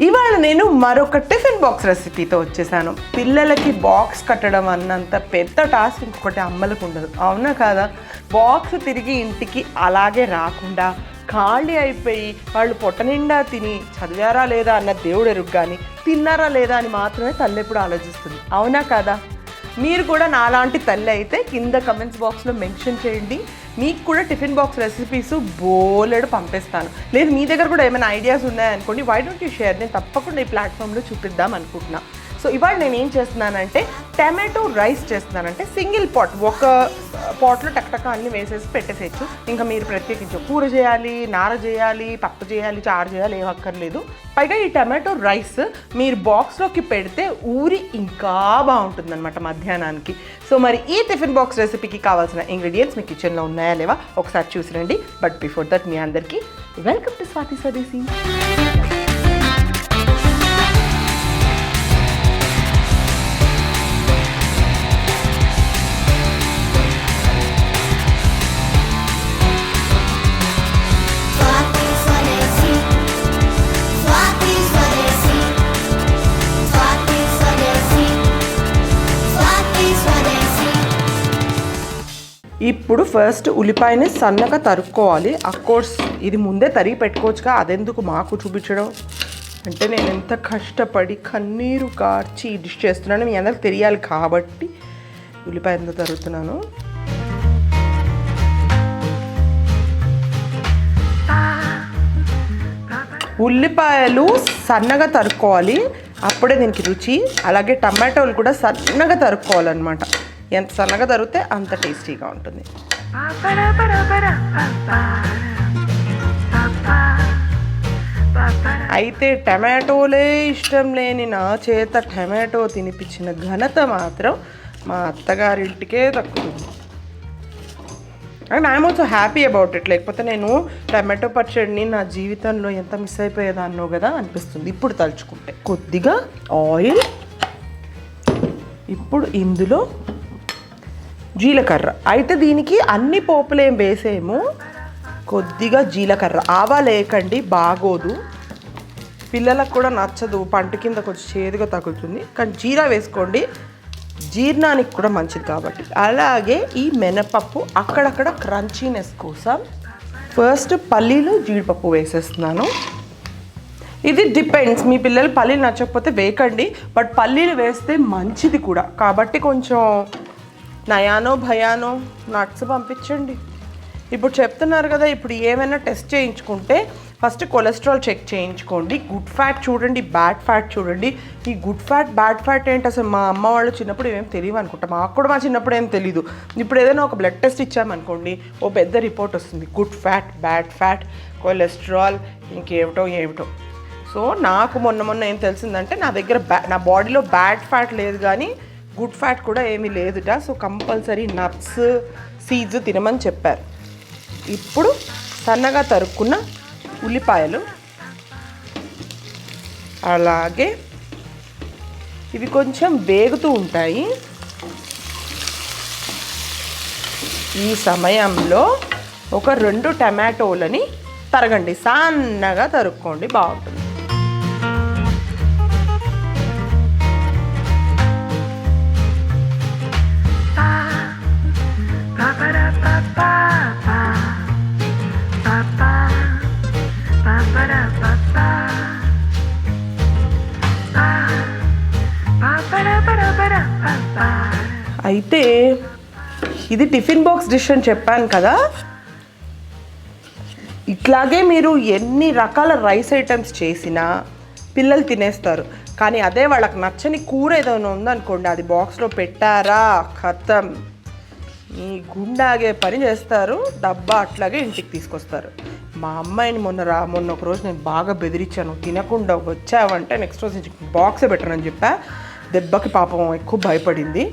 ఇవాళ నేను మరొక టిఫిన్ బాక్స్ రెసిపీతో వచ్చేసాను. పిల్లలకి బాక్స్ కట్టడం అన్నంత పెద్ద టాస్క్ ఇంకొకటి అమ్మలకు ఉండదు. అవునా కాదా? బాక్స్ తిరిగి ఇంటికి అలాగే రాకుండా ఖాళీ అయిపోయి వాళ్ళు పొట్ట నిండా తిని చదివారా లేదా అన్న దేవుడు ఎరుగు కానీ తిన్నారా లేదా అని మాత్రమే తల్లెప్పుడు ఆలోచిస్తుంది. అవునా కాదా? మీరు కూడా నాలాంటి తల్లి అయితే కింద కమెంట్స్ బాక్స్లో మెన్షన్ చేయండి. మీకు కూడా టిఫిన్ బాక్స్ రెసిపీస్ బోలెడు పంపిస్తాను. లేదు మీ దగ్గర కూడా ఏమైనా ఐడియాస్ ఉన్నాయనుకోండి వై డోంట్ యూ షేర్ నేను తప్పకుండా ఈ ప్లాట్ఫామ్లో చూపిద్దాం అనుకుంటున్నాను సో ఇవాళ నేను ఏం చేస్తున్నానంటే టమాటో రైస్ చేస్తున్నానంటే సింగిల్ పాట్ ఒక పాట్లో టక్టక అన్ని వేసేసి పెట్టేసేయచ్చు. ఇంకా మీరు ప్రత్యేకించి కూర చేయాలి నార చేయాలి పప్పు చేయాలి చారు చేయాలి ఏం అక్కర్లేదు. పైగా ఈ టమాటో రైస్ మీరు బాక్స్లోకి పెడితే ఊరి ఇంకా బాగుంటుందన్నమాట మధ్యాహ్నానికి. సో మరి ఈ టిఫిన్ బాక్స్ రెసిపీకి కావాల్సిన ఇంగ్రీడియంట్స్ మీ కిచెన్లో ఉన్నాయా లేవా? ఒకసారి చూసి రండి బట్ బిఫోర్ దట్ మీ అందరికీ వెల్కమ్ టు స్వాతి స్వదేశీ. ఇప్పుడు ఫస్ట్ ఉల్లిపాయని సన్నగా తరుక్కోవాలి. కోర్స్ ఇది ముందే తరిగి పెట్టుకోవచ్చుగా. అదెందుకు మాకు చూపించడం? అంటే నేను ఎంత కష్టపడి కన్నీరు కార్చి ఈ డిష్ చేస్తున్నాను మీ అందరికి తెలియాలి కాబట్టి ఉల్లిపాయ ఎంత తరుగుతున్నాను ఉల్లిపాయలు సన్నగా తరుక్కోవాలి. అప్పుడే దీనికి రుచి అలాగే టమాటోలు కూడా సన్నగా తరుక్కోవాలన్నమాట. ఎంత సన్నగా తరిగితే అంత టేస్టీగా ఉంటుంది. అయితే టమాటోలే ఇష్టం లేని నా చేత టమాటో తినిపించిన ఘనత మాత్రం మా అత్తగారింటికే దక్కుతుంది. And I'm also happy about it లేకపోతే నేను టమాటో పచ్చడిని నా జీవితంలో ఎంత మిస్ అయిపోయేదాన్నో కదా అనిపిస్తుంది. ఇప్పుడు తలుచుకుంటే కొద్దిగా ఆయిల్ ఇప్పుడు ఇందులో జీలకర్ర. అయితే దీనికి అన్ని పోపులేం వేసేము కొద్దిగా జీలకర్ర. ఆవా లేకండి బాగోదు. పిల్లలకు కూడా నచ్చదు పంట కింద కొంచెం చేదుగా తగులుతుంది. కానీ జీరా వేసుకోండి జీర్ణానికి కూడా మంచిది కాబట్టి. అలాగే ఈ మినపప్పు అక్కడక్కడ క్రంచీనెస్ కోసం ఫస్ట్ పల్లీలు జీడిపప్పు వేసేస్తున్నాను. ఇది డిపెండ్స్. మీ పిల్లలు పల్లీలు నచ్చకపోతే వేయకండి బట్ పల్లీలు వేస్తే మంచిది కూడా. కాబట్టి కొంచెం నయానో భయానో నట్స్ పంపించండి. ఇప్పుడు చెప్తున్నారు కదా ఇప్పుడు ఏమైనా టెస్ట్ చేయించుకుంటే ఫస్ట్ కొలెస్ట్రాల్ చెక్ చేయించుకోండి. గుడ్ ఫ్యాట్ చూడండి బ్యాడ్ ఫ్యాట్ చూడండి. ఈ గుడ్ ఫ్యాట్ బ్యాడ్ ఫ్యాట్ ఏంటి? అసలు మా అమ్మ వాళ్ళు చిన్నప్పుడు ఏమేమి తెలియదు అనుకుంటా. మాకు కూడా మా చిన్నప్పుడు ఏం తెలియదు ఇప్పుడు ఏదైనా ఒక బ్లడ్ టెస్ట్ ఇచ్చామనుకోండి ఓ పెద్ద రిపోర్ట్ వస్తుంది. Good fat bad fat cholesterol ఇంకేమిటో ఏమిటో. సో నాకు మొన్న మొన్న ఏం తెలిసిందంటే నా దగ్గర బ్యా నా బాడీలో బ్యాడ్ ఫ్యాట్ లేదు కానీ గుడ్ ఫ్యాట్ కూడా ఏమీ లేదుట. సో కంపల్సరీ నట్స్ సీడ్స్ తినమని చెప్పారు. ఇప్పుడు సన్నగా తరుక్కున్న ఉల్లిపాయలు అలాగే ఇవి కొంచెం వేగుతూ ఉంటాయి. ఈ సమయంలో ఒక రెండు టమాటోలని తరగండి. సన్నగా తరుక్కోండి బాగుంటుంది. ఇది టిఫిన్ బాక్స్ డిష్ అని చెప్పాను కదా. ఇట్లాగే మీరు ఎన్ని రకాల రైస్ ఐటమ్స్ చేసినా పిల్లలు తినేస్తారు. కానీ అదే వాళ్ళకి నచ్చని కూర ఏదైనా ఉందనుకోండి అది బాక్స్లో పెట్టారా ఖతం మీ గుండాగే పని చేస్తారు డబ్బా అట్లాగే ఇంటికి తీసుకొస్తారు. మా అమ్మాయిని మొన్న రా మొన్న ఒక రోజు నేను బాగా బెదిరించాను తినకుండా వచ్చావంటే నెక్స్ట్ రోజు బాక్సే పెట్టనని చెప్పా. దెబ్బకి పాపం ఎక్కువ భయపడింది.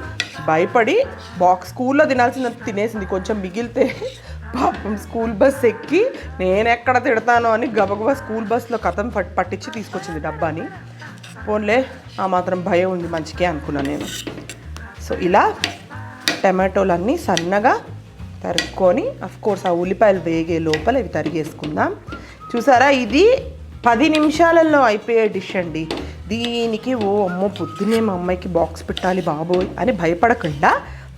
భయపడి బాక్స్ స్కూల్లో తినాల్సిన తినేసింది. కొంచెం మిగిలితే పాపం స్కూల్ బస్ ఎక్కి నేను ఎక్కడ తిడతానో అని గబగబా స్కూల్ బస్లో కథం పట్టించి తీసుకొచ్చింది డబ్బాని. పోన్లే ఆ మాత్రం భయం ఉంది మంచికే అనుకున్నాను నేను. సో ఇలా టమాటోలన్నీ సన్నగా తరుక్కొని కోర్స్ ఆ ఉల్లిపాయలు వేగే లోపల ఇవి తరిగేసుకుందాం. చూసారా? ఇది పది నిమిషాలలో అయిపోయే డిష్ అండి. దీనికి ఓ అమ్మో పొద్దున్నే మా అమ్మాయికి బాక్స్ పెట్టాలి బాబోయ్ అని భయపడకుండా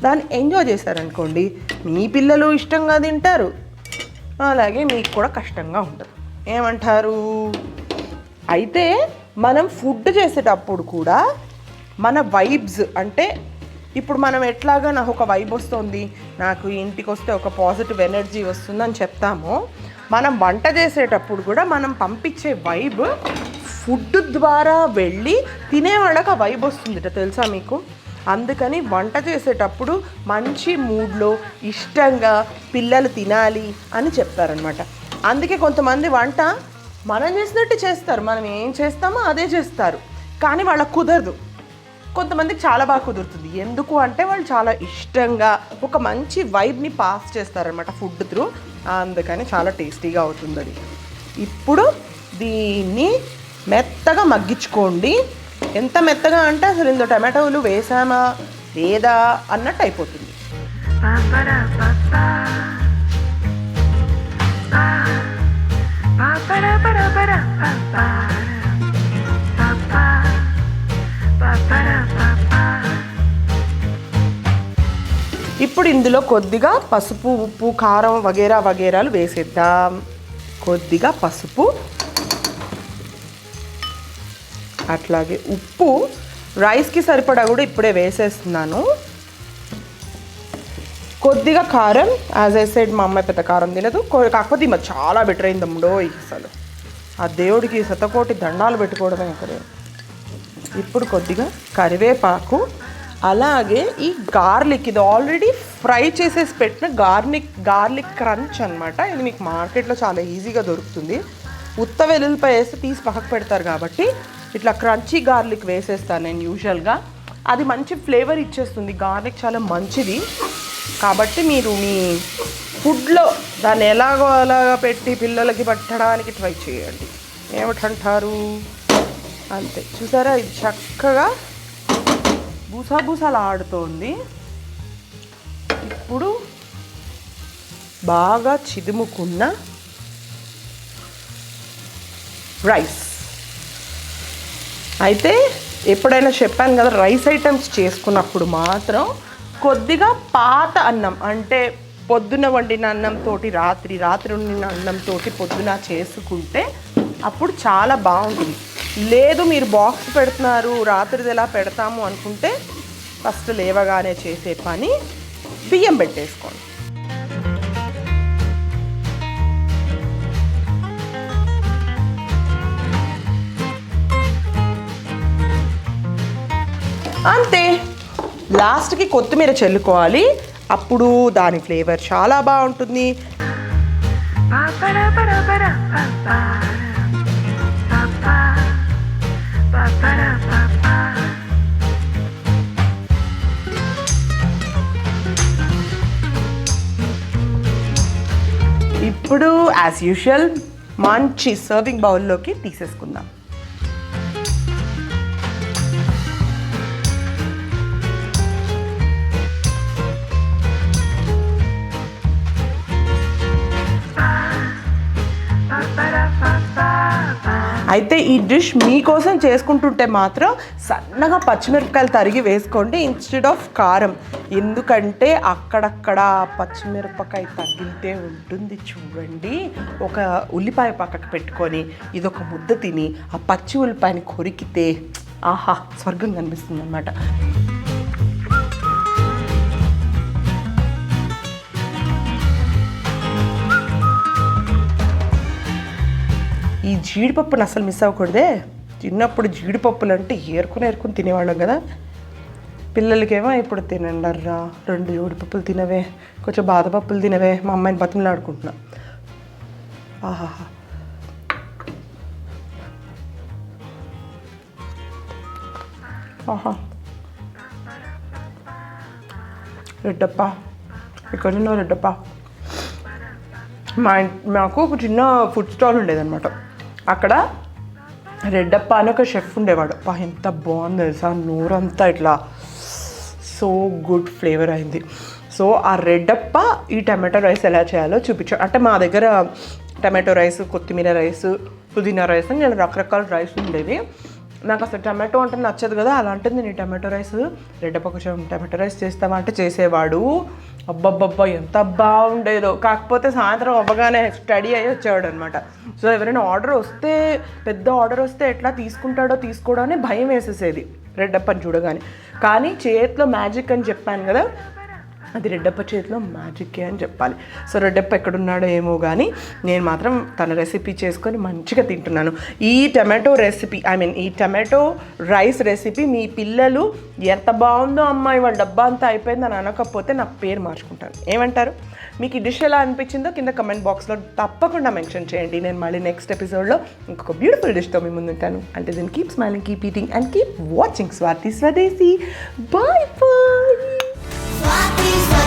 దాన్ని ఎంజాయ్ చేశారనుకోండి. మీ పిల్లలు ఇష్టంగా తింటారు. అలాగే మీకు కూడా కష్టంగా ఉంటుంది ఏమంటారు? అయితే మనం ఫుడ్ చేసేటప్పుడు కూడా మన వైబ్స్ అంటే ఇప్పుడు మనం ఎట్లాగా నాకు ఒక వైబ్ వస్తుంది నాకు ఇంటికి వస్తే ఒక పాజిటివ్ ఎనర్జీ వస్తుందని చెప్తామో మనం వంట చేసేటప్పుడు కూడా మనం పంపించే వైబ్ ఫుడ్ ద్వారా వెళ్ళి తినేవాళ్ళకి ఆ వైబ్ వస్తుందిట తెలుసా మీకు? అందుకని వంట చేసేటప్పుడు మంచి మూడ్లో ఇష్టంగా పిల్లలు తినాలి అని చెప్తారనమాట అందుకే కొంతమంది వంట మనం చేసినట్టు చేస్తారు మనం ఏం చేస్తామో అదే చేస్తారు. కానీ వాళ్ళకు కుదరదు. కొంతమందికి చాలా బాగా కుదురుతుంది. ఎందుకు అంటే వాళ్ళు చాలా ఇష్టంగా ఒక మంచి వైబ్ని పాస్ చేస్తారనమాట ఫుడ్ త్రూ అందుకని చాలా టేస్టీగా అవుతుంది అది. ఇప్పుడు దీన్ని మెత్తగా మగ్గించుకోండి. ఎంత మెత్తగా అంటే అసలు ఇందులో టమాటోలు వేసామా? లేదా? అన్నట్టు అయిపోతుంది. ఇప్పుడు ఇందులో కొద్దిగా పసుపు ఉప్పు కారం వగేరా వగేరాలు వేసేద్దాం. కొద్దిగా పసుపు అట్లాగే ఉప్పు. రైస్కి సరిపడా కూడా ఇప్పుడే వేసేస్తున్నాను. కొద్దిగా కారం యాజ్ ఐ సైడ్ మా అమ్మాయి పెద్ద కారం తినదు. కాకపోతే ఈమె చాలా బెటర్ అయింది అమ్ముడో అసలు. ఆ దేవుడికి శతకోటి దండాలు పెట్టుకోవడమే ఇక్కడ ఇప్పుడు కొద్దిగా కరివేపాకు అలాగే ఈ గార్లిక్ ఇది ఆల్రెడీ ఫ్రై చేసేసి పెట్టిన గార్లిక్ గార్లిక్ క్రంచ్ అన్నమాట. ఇది మీకు మార్కెట్లో చాలా ఈజీగా దొరుకుతుంది. ఉత్త వెల్లుల్లిపాయ వేస్తే తీసి పక్కకు పెడతారు కాబట్టి ఇట్లా క్రంచీ గార్లిక్ వేసేస్తాను నేను యూజువల్గా. అది మంచి ఫ్లేవర్ ఇచ్చేస్తుంది. గార్లిక్ చాలా మంచిది. కాబట్టి మీరు మీ ఫుడ్లో దాన్ని ఎలాగో అలాగా పెట్టి పిల్లలకి పట్టడానికి ట్రై చేయండి. ఏమిటంటారు? అంతే. చూసారా? ఇది చక్కగా బుసబుసలాడుతోంది ఆడుతోంది. ఇప్పుడు బాగా చిదుముకున్న రైస్. అయితే ఎప్పుడైనా చెప్పాను కదా రైస్ ఐటమ్స్ చేసుకున్నప్పుడు మాత్రం కొద్దిగా పాత అన్నం అంటే పొద్దున వండిన అన్నంతో రాత్రి రాత్రి వండిన అన్నంతో పొద్దున చేసుకుంటే అప్పుడు చాలా బాగుంటుంది. లేదు మీరు బాక్స్ పెడుతున్నారు రాత్రిది ఎలా పెడతాము అనుకుంటే ఫస్ట్ లేవగానే చేసే పని బియ్యం పెట్టేసుకోండి. అంతే. లాస్ట్కి కొత్తిమీర చల్లుకోవాలి. అప్పుడు దాని ఫ్లేవర్ చాలా బాగుంటుంది. ఇప్పుడు యాజ్ యూజువల్ మంచి సర్వింగ్ బౌల్లోకి తీసేసుకుందాం. అయితే ఈ డిష్ మీకోసం చేసుకుంటుంటే మాత్రం సన్నగా పచ్చిమిరపకాయలు తరిగి వేసుకోండి ఇన్స్టెడ్ ఆఫ్ కారం. ఎందుకంటే అక్కడక్కడ పచ్చిమిరపకాయ తగిలితే ఉంటుంది చూడండి. ఒక ఉల్లిపాయ పక్కకు పెట్టుకొని ఇదొక ముద్ద తిని ఆ పచ్చి ఉల్లిపాయని కొరికితే ఆహా స్వర్గం కనిపిస్తుంది అనమాట జీడిపప్పును అసలు మిస్ అవ్వకూడదే. చిన్నప్పుడు జీడిపప్పులు అంటే ఏరుకుని ఏరుకుని తినేవాళ్ళం కదా. పిల్లలకేమో ఇప్పుడు తినండర్రా రెండు జీడిపప్పులు తినవే కొంచెం బాదపప్పులు తినవే మా అమ్మాయిని బతిమలాడుకుంటున్నా. ఆహా ఆహా. రెడ్డప్ప ఎక్కడున్నావు రెడ్డప్ప. మా మాకు ఒక చిన్న ఫుడ్ స్టాల్ ఉండేదన్నమాట. అక్కడ రెడ్డప్ప అని ఒక షెఫ్ ఉండేవాడు. అప్ప ఎంత బాగుంది తెలుసా? నోరంతా ఇట్లా సో గుడ్ ఫ్లేవర్ అయింది. సో ఆ రెడ్డప్ప ఈ టమాటో రైస్ ఎలా చేయాలో చూపించాడు అంటే మా దగ్గర టమాటో రైస్ కొత్తిమీర రైస్ పుదీనా రైస్ అని నేను రకరకాల రైస్ ఉండేవి. నాకు అసలు టమాటో అంటే నచ్చదు కదా అలాంటిది నేను tomato rice Reddappa tomato rice చేస్తావా అంటే చేసేవాడు. అబ్బబ్బబ్బా ఎంత బాగుండేదో. కాకపోతే సాయంత్రం అవ్వగానే స్టడీ అయ్యి వచ్చేవాడు అనమాట సో ఎవరైనా ఆర్డర్ వస్తే పెద్ద ఆర్డర్ వస్తే ఎట్లా తీసుకుంటాడో తీసుకోవడో అని భయం వేసేసేది. రెడ్డప్పని చూడగానే. కానీ చేతిలో మ్యాజిక్ అని చెప్పాను కదా అది రెడ్డప్ప చేతిలో మ్యాజిక్కే అని చెప్పాలి. సో రెడ్డప్ప ఎక్కడున్నాడో ఏమో కానీ నేను మాత్రం తన రెసిపీ చేసుకొని మంచిగా తింటున్నాను. ఈ టమాటో రెసిపీ ఐ మీన్ ఈ టమాటో రైస్ రెసిపీ మీ పిల్లలు ఎంత బాగుందో అమ్మాయి వాళ్ళ డబ్బా అంతా అయిపోయింది అని అనకపోతే నా పేరు మార్చుకుంటాను. ఏమంటారు? మీకు ఈ డిష్ ఎలా అనిపించిందో కింద కమెంట్ బాక్స్లో తప్పకుండా మెన్షన్ చేయండి. నేను మళ్ళీ నెక్స్ట్ ఎపిసోడ్లో ఇంకొక బ్యూటిఫుల్ డిష్తో మీ ముందుంటాను. అంటే దీన్ని keep smiling keep eating and keep watching Swathi Swadeshi bye bye What is